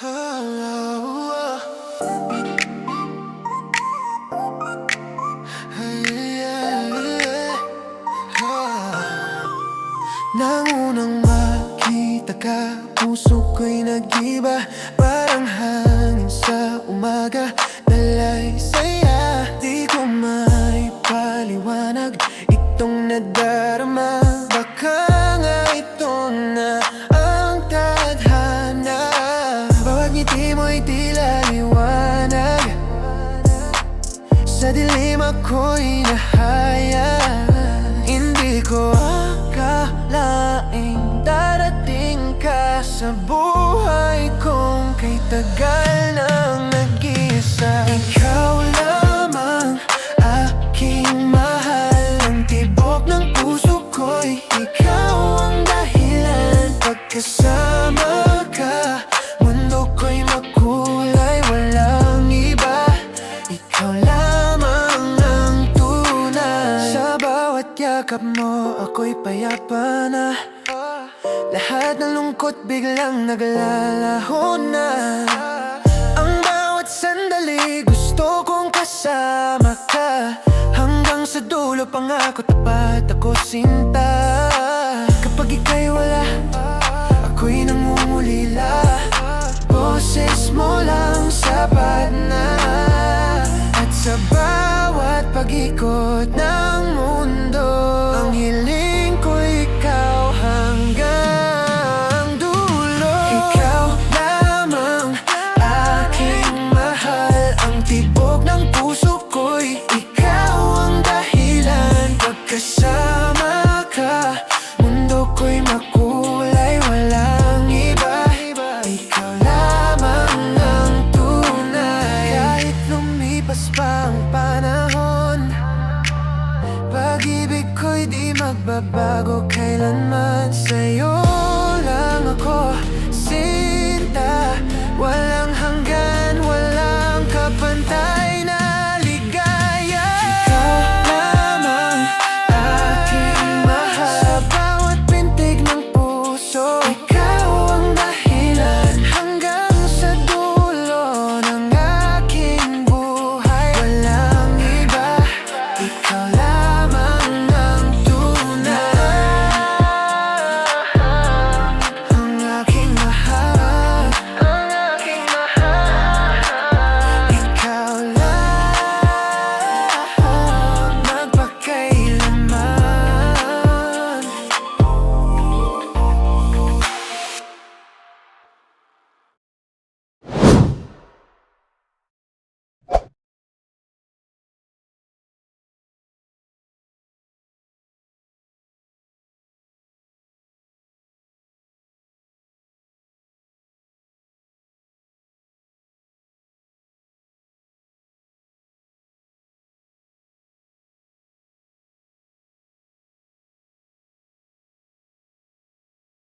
Nang unang makita ka Puso ko'y nag-iba. Parang hangin sa umaga Dalay saya. Di ko may paliwanag Itong nadarama Sa dilim ako'y nahaya. Hindi ko akalaing darating ka sa buhay kong kay tagal bawat yakap mo, ako'y payapa na. Lahat ng lungkot biglang naglalaho na. Ang bawat sandali gusto kong kasama ka. Hanggang sa dulo pangako tapat ako sinta. Kapag ika'y wala, ako'y nangungulila. Boses mo lang sapat na. At sa bawat pag-ikot ng mundo. Ang hiling Pag-ibig ko'y di magbabago kailanman Sa'yo lang ako, Walang